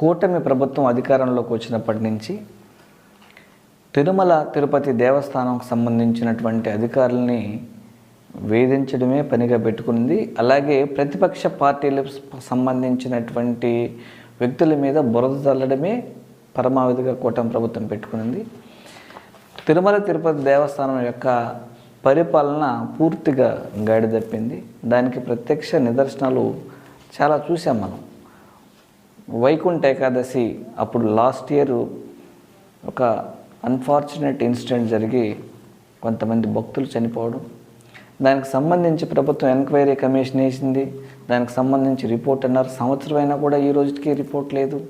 కూటమి ప్రభుత్వం అధికారంలోకి వచ్చినప్పటి నుంచి తిరుమల తిరుపతి దేవస్థానంకు సంబంధించినటువంటి అధికారుల్ని వేధించడమే పనిగా పెట్టుకుంది. అలాగే ప్రతిపక్ష పార్టీలకు సంబంధించినటువంటి వ్యక్తుల మీద బురద చల్లడమే పరమావధిగా కూటమి ప్రభుత్వం పెట్టుకునింది. తిరుమల తిరుపతి దేవస్థానం యొక్క పరిపాలన పూర్తిగా గాడి తప్పింది దానికి ప్రత్యక్ష నిదర్శనాలు చాలా చూసాం మనం. వైకుంఠ ఏకాదశి అప్పుడు లాస్ట్ ఇయర్ ఒక అన్ఫార్చునేట్ ఇన్సిడెంట్ జరిగి కొంతమంది భక్తులు చనిపోవడం. దానికి సంబంధించి ప్రభుత్వం ఎంక్వైరీ కమిషన్ వేసింది. దానికి సంబంధించి రిపోర్ట్ అన్నారు. సంవత్సరం అయినా కూడా ఈ రోజుకి రిపోర్ట్ లేదు.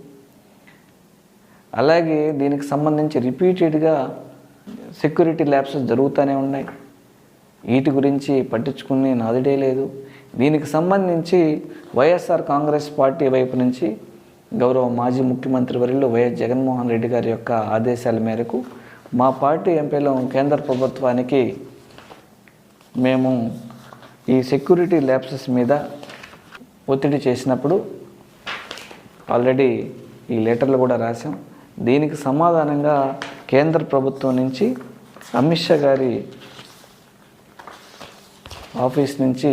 అలాగే దీనికి సంబంధించి రిపీటెడ్గా సెక్యూరిటీ ల్యాబ్సెస్ జరుగుతూనే ఉన్నాయి. వీటి గురించి పట్టించుకుని నాదుడే లేదు. దీనికి సంబంధించి వైఎస్ఆర్ కాంగ్రెస్ పార్టీ వైపు నుంచి గౌరవ మాజీ ముఖ్యమంత్రి వర్యులు వైఎస్ జగన్మోహన్ రెడ్డి గారి యొక్క ఆదేశాల మేరకు మా పార్టీ ఎంపీలు కేంద్ర ప్రభుత్వానికి మేము ఈ సెక్యూరిటీ ల్యాబ్సెస్ మీద ఒత్తిడి చేసినప్పుడు ఆల్రెడీ ఈ లెటర్లు కూడా రాసాం దీనికి సమాధానంగా కేంద్ర ప్రభుత్వం నుంచి అమిత్ షా గారి ఆఫీస్ నుంచి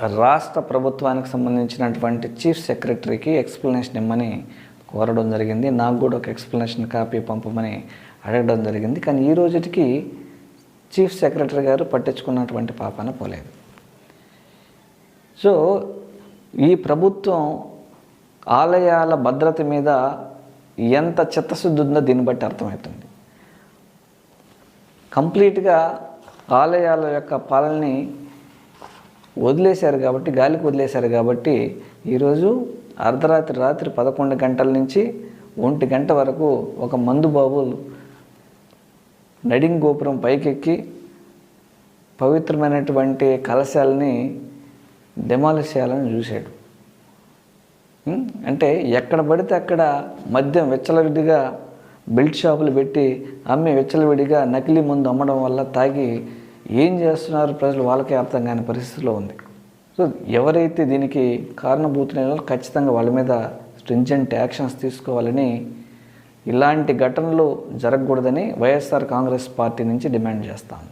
రాష్ట్ర ప్రభుత్వానికి సంబంధించినటువంటి చీఫ్ సెక్రటరీకి ఎక్స్ప్లెనేషన్ ఇమ్మని కోరడం జరిగింది. నాకు కూడా ఒక ఎక్స్ప్లెనేషన్ కాపీ పంపమని అడగడం జరిగింది. కానీ ఈ రోజుకి చీఫ్ సెక్రటరీ గారు పట్టించుకున్నటువంటి పాపాన పోలేదు. సో ఈ ప్రభుత్వం ఆలయాల భద్రత మీద ఎంత చిత్తశుద్ధి ఉందో దీన్ని బట్టి అర్థమవుతుంది. కంప్లీట్గా ఆలయాల యొక్క పాలనని వదిలేశారు కాబట్టి గాలికి వదిలేశారు కాబట్టి ఈరోజు అర్ధరాత్రి రాత్రి పదకొండు గంటల నుంచి ఒంటి గంట వరకు ఒక మందు బాబు నడింగ్ గోపురం పైకెక్కి పవిత్రమైనటువంటి కలశాలని డెమాలిష్ చేయాలని చూశాడు. అంటే ఎక్కడ పడితే అక్కడ మద్యం విచ్చలవిడిగా బెల్ట్ షాపులు పెట్టి అమ్మి విచ్చలవిడిగా నకిలీ మందు అమ్మడం వల్ల తాగి ఏం చేస్తున్నారు ప్రజలు వాళ్ళకే అర్థం కాని పరిస్థితిలో ఉంది. సో ఎవరైతే దీనికి కారణభూతులైన ఖచ్చితంగా వాళ్ళ మీద స్ట్రింజెంట్ యాక్షన్స్ తీసుకోవాలని ఇలాంటి ఘటనలు జరగకూడదని వైఎస్ఆర్ కాంగ్రెస్ పార్టీ నుంచి డిమాండ్ చేస్తాను